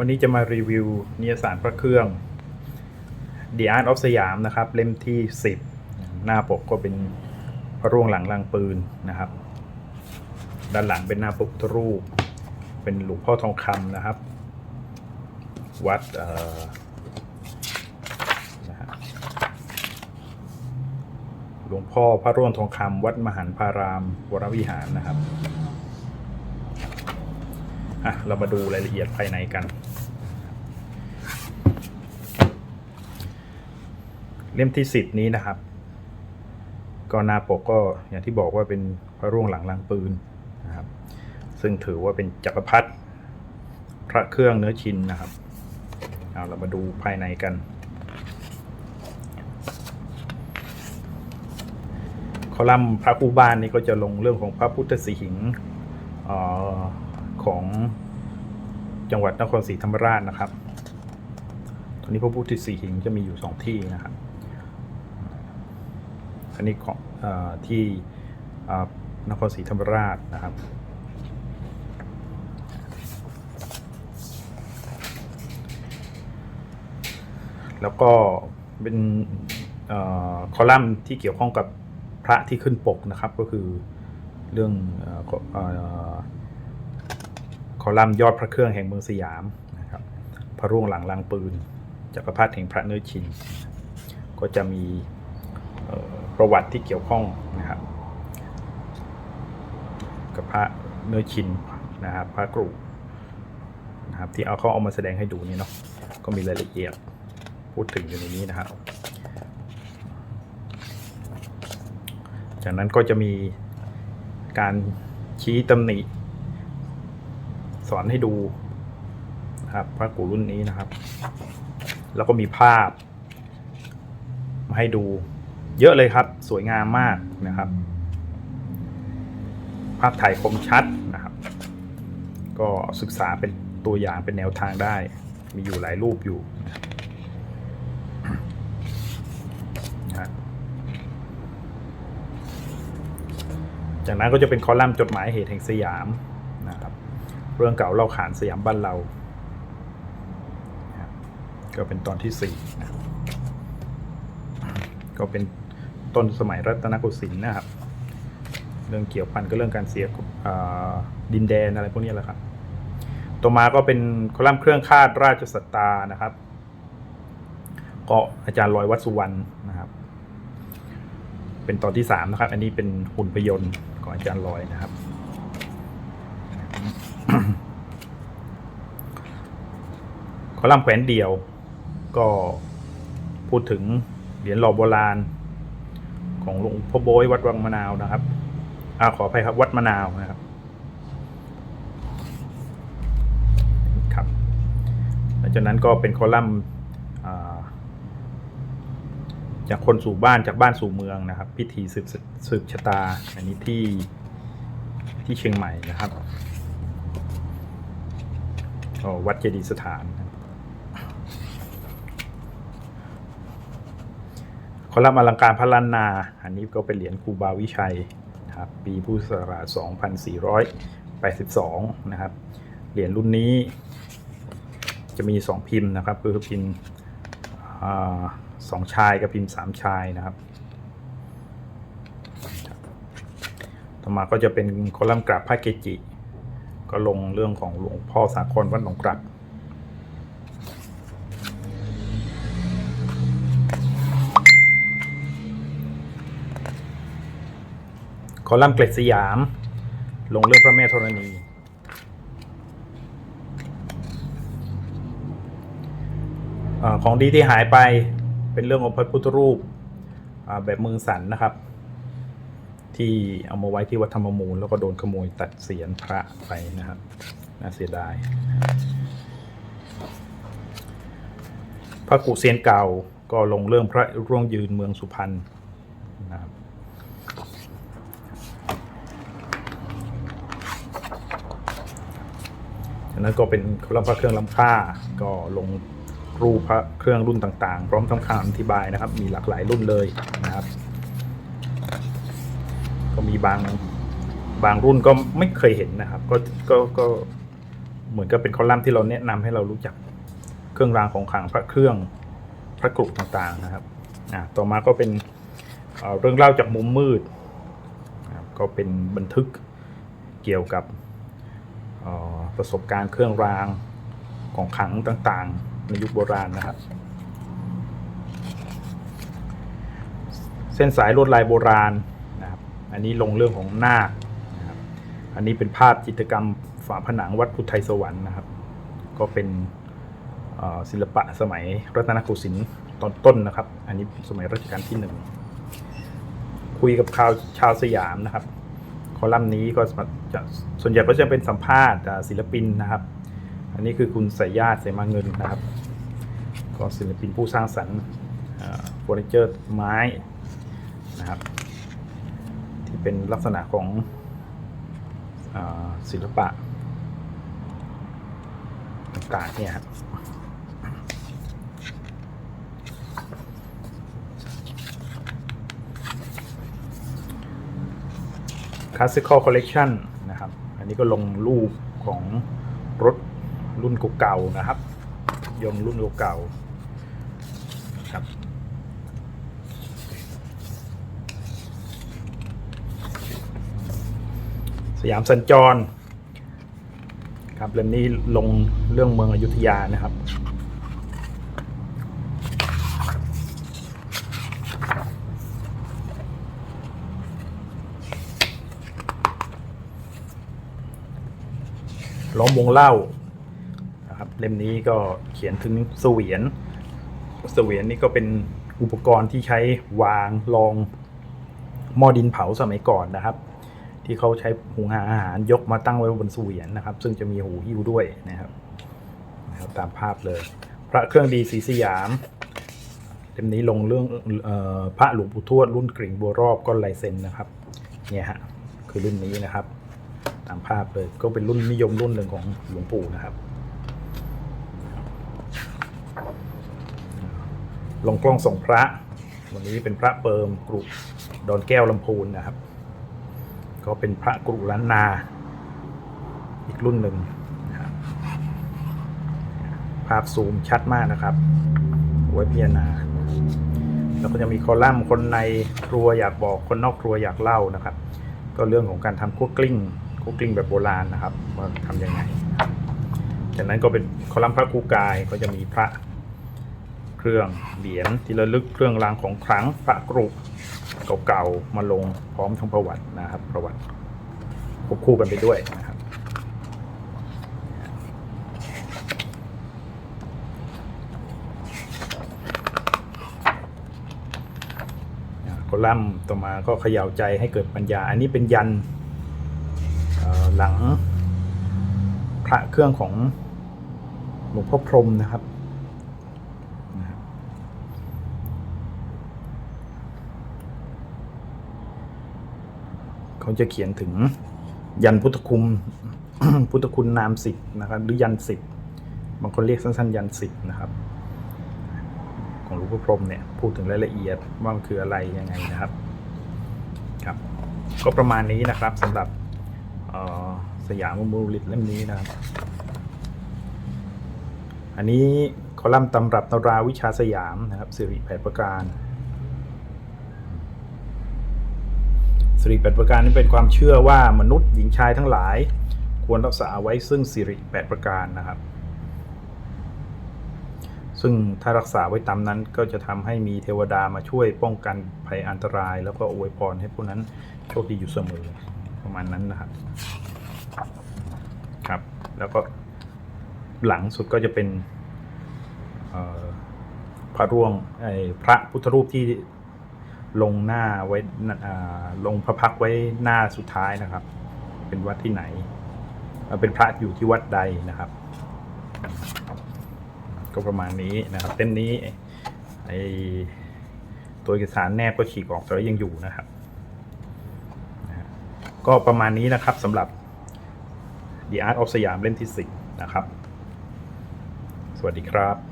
วันนี้จะมารีวิวนิยสารพระเครื่อง The Art of สยามนะครับ เล่มที่ 10 หน้าปกก็เป็นพระร่วงหลังลางปืนนะครับ ด้านหลังเป็นหน้าปกพุทธรูป เป็นหลวงพ่อทองคำนะครับ วัดหลวงพ่อพระร่วงทองคำวัดมหันพาราม วรวิหารนะครับอะเรามาดูรายละเอียดภายในกัน เล่มที่สิบนี้นะครับ ก็หน้าปกก็อย่างที่บอกว่าเป็นพระร่วงหลังลางปืนนะครับ ซึ่งถือว่าเป็นจักรพรรดิพระเครื่องเนื้อชินนะครับเอาเรามาดูภายในกัน คอลัมน์พระผู้บานนี่ก็จะลงเรื่องของพระพุทธสีหิงออของจังหวัดนครศรีธรรมราชนะครับ ตอนนี้พระพุทธสีหิงจะมีอยู่สองที่นะครับ อันนี้ของอที่นครศรีธรรมราชนะครับแล้วก็เป็นออคอลัมน์ที่เกี่ยวข้องกับพระที่ขึ้นปกนะครับ ก็คือเรื่องออคอลัมน์ยอดพระเครื่องแห่งเมืองสยามนะครับ พระร่วงหลังลางปืนจักรพรรดิแห่งพระเนื้อชิน ก็จะมี ประวัติที่เกี่ยวข้องนะครับกับพระเนื้อชินนะครับพระกรุนะครับที่เอาเขาเอามาแสดงให้ดูนี่เนาะก็มีรายละเอียดพูดถึงอยู่ในนี้นะครับ จากนั้นก็จะมีการชี้ตำหนิ สอนให้ดูนะครับพระกูรุ่นนี้นะครับ แล้วก็มีภาพ มาให้ดู เยอะเลยครับ สวยงามมากนะครับ ภาพถ่ายคมชัดนะครับ ก็ศึกษาเป็นตัวอย่างเป็นแนวทางได้ มีอยู่หลายรูปอยู่นะจากนั้นก็จะเป็นคอลัมน์จดหมายเหตุแห่งสยามนะครับ เรื่องเก่าเล่าขานสยามบ้านเรานะก็เป็นตอนที่สี่นะก็เป็น ต้นสมัยรัตนโกสินทร์นะครับ เรื่องเกี่ยวพันกับเรื่องการเสียดินแดนอะไรพวกนี้แหละครับ ต่อมาก็เป็นคอลัมน์เครื่องคาดราชสัตตานะครับ ก็อาจารย์ลอยวัดสุวรรณนะครับ เป็นตอนที่สามนะครับ อันนี้เป็นหุ่นพยนต์ของอาจารย์ลอยนะครับคอลัมน์แขวนเดี่ยว ก็พูดถึงเหรียญหล่อโบราณ ของหลวงพ่อโบยวัดวังมะนาวนะครับอ่าขออภัยครับวัดมะนาวนะครับครับหลังจากนั้นก็เป็นคอลัมน์จากคนสู่บ้านจากบ้านสู่เมืองนะครับ พิธีสืบสืบชะตา อันนี้ที่ที่เชียงใหม่นะครับวัดเจดีย์สถานนะ คอลัมน์อลังการพระลันนา อันนี้ก็เป็นเหรียญครูบาวิชัยครับปีพุทธศักราช2482 นะครับ เหรียญรุ่นนี้จะมี 2 พิมพ์นะครับ คือพิมพ์สองชายกับพิมพ์สามชายนะครับ ต่อมาก็จะเป็นคอลัมน์กราบพระเกจิ ก็ลงเรื่องของหลวงพ่อสาครวัดหนองกลับ คอลัมน์เกล็ดสยาม ลงเรื่องพระแม่ธรณีอของดีที่หายไปเป็นเรื่องของพระพุทธรูปแบบมือสันนะครับ ที่เอามาไว้ที่วัดธรรมมูล แล้วก็โดนขโมยตัดเสียนพระไปนะครับน่าเสียดายพระกุเซียนเก่าก็ลงเรื่องพระร่วงยืนเมืองสุพรรณนะครับ จากนั้นก็เป็นคอลัมน์พระเครื่องล้ำค่า ก็ลงรูปพระเครื่องรุ่นต่างๆ พร้อมทำคำอธิบายนะครับ มีหลากหลายรุ่นเลยนะครับ ก็มีบางบางรุ่นก็ไม่เคยเห็นนะครับ ก็ก็ก็เหมือนกับเป็นคอลัมน์ที่เราแนะนำให้เรารู้จักเครื่องรางของขลังพระเครื่องพระกรุต่างๆนะครับอ่าต่อมาก็เป็นเเรื่องเล่าจากมุมมืด ก็เป็นบันทึกเกี่ยวกับ ประสบการณ์เครื่องรางของขังต่างๆ ในยุคโบราณนะครับ เส้นสายลวดลายโบราณนะครับ อันนี้ลงเรื่องของนาคนะครับ อันนี้เป็นภาพจิตรกรรมฝาผนังวัดพุทธไทยสวรรค์นะครับ ก็เป็นศิลปะสมัยรัตนโกสินทร์ตอนต้นนะครับ อันนี้สมัยรัชกาลที่หนึ่งคุยกับข่าวชาวสยามนะครับ คอลัมน์นี้ก็จะส่วนใหญ่ก็จะเป็นสัมภาษณ์ศิลปินนะครับ อันนี้คือคุณสายญาติเสมาเงินนะครับ ก็ศิลปินผู้สร้างสรรค์เฟอร์นิเจอร์ไม้นะครับ ที่เป็นลักษณะของศิลปะต่างๆเนี่ยครับ Classical Collection นะครับ อันนี้ก็ลงรูปของรถรุ่นเก่าๆนะครับ ยนต์รุ่นเก่าๆครับสยามสัญจร ครับเล่มนี้ลงเรื่องเมืองอยุธยานะครับ ล้อมวงเล่านะครับเล่มนี้ก็เขียนถึงเสวียนเสวียนนี่ก็เป็นอุปกรณ์ที่ใช้วางรองหม้อดินเผาสมัยก่อนนะครับ ที่เขาใช้หุงหาอาหารยกมาตั้งไว้บนเสวียนนะครับ ซึ่งจะมีหูหิ้วด้วยนะครับนะครับตามภาพเลย พระเครื่องดีศรีสยามเล่มนี้ลงเรื่องออพระหลวงปู่ทวดรุ่นกริ่งบัวรอบก็ลายเซ็นนะครับเนี่ยฮะคือรุ่นนี้นะครับ ตามภาพเลย ก็เป็นรุ่นนิยมรุ่นหนึ่งของหลวงปู่นะครับ ลงกล้องส่งพระ วันนี้เป็นพระเปิมกรุดอนแก้วลำพูนนะครับ ก็เป็นพระกรุล้านนา อีกรุ่นหนึ่งนะภาพซูมชัดมากนะครับ ไว้พิจารณา แล้วก็จะมีคอลัมน์คนในครัวอยากบอกคนนอกครัวอยากเล่านะครับ ก็เรื่องของการทำคั่วกลิ้ง คั่วกลิ้งแบบโบราณนะครับว่าทำยังไงนะครับจากนั้นก็เป็นคอลัมน์พระครูกายก็จะมีพระเครื่องเหรียญที่ระลึกเครื่องรางของขลังพระกรุเก่าๆมาลงพร้อมทั้งประวัตินะครับ ประวัติควบคู่กันไปด้วยนะครับอ่าคอลัมน์ต่อมาก็เขย่าใจให้เกิดปัญญา อันนี้เป็นยันเอ่อ หลังพระเครื่องของหลวงพ่อพรมนะครับ เขาจะเขียนถึงยันพุทธคุมพุทธคุณนามสิบนะครับ หรือยันสิบบางคนเรียกสั้นๆ ยันสิบนะครับ ของหลวงพ่อพรมเนี่ย พูดถึงรายละเอียดว่ามันคืออะไรยังไงนะครับ ครับ ก็ประมาณนี้นะครับสำหรับ สยามมูลิตเล่มนี้นะครับอันนี้คอลัมน์ตำรับตำราวิชาสยามนะครับสิริแปดประการสิริแปดประการนี้เป็นความเชื่อว่ามนุษย์หญิงชายทั้งหลาย ควรรักษาไว้ซึ่งสิริแปดประการนะครับ ซึ่งถ้ารักษาไว้ตามนั้นก็จะทำให้มีเทวดามาช่วยป้องกันภัยอันตราย แล้วก็อวยพรให้พวกนั้นโชคดีอยู่เสมอ ประมาณนั้นนะครับ ครับ แล้วก็หลังสุดก็จะเป็นพระร่วงไอ้พระพุทธรูปที่ลงหน้าไว้อ่าลงพระพักไว้หน้าสุดท้ายนะครับ เป็นวัดที่ไหน เป็นพระอยู่ที่วัดใดนะครับ ก็ประมาณนี้นะครับเต้นนี้ไอตัวเอกสารแนบก็ฉีกออกแต่ว่ายังอยู่นะครับ ก็ประมาณนี้นะครับสำหรับ The Art of สยามเล่มที่ 4 นะครับ สวัสดีครับ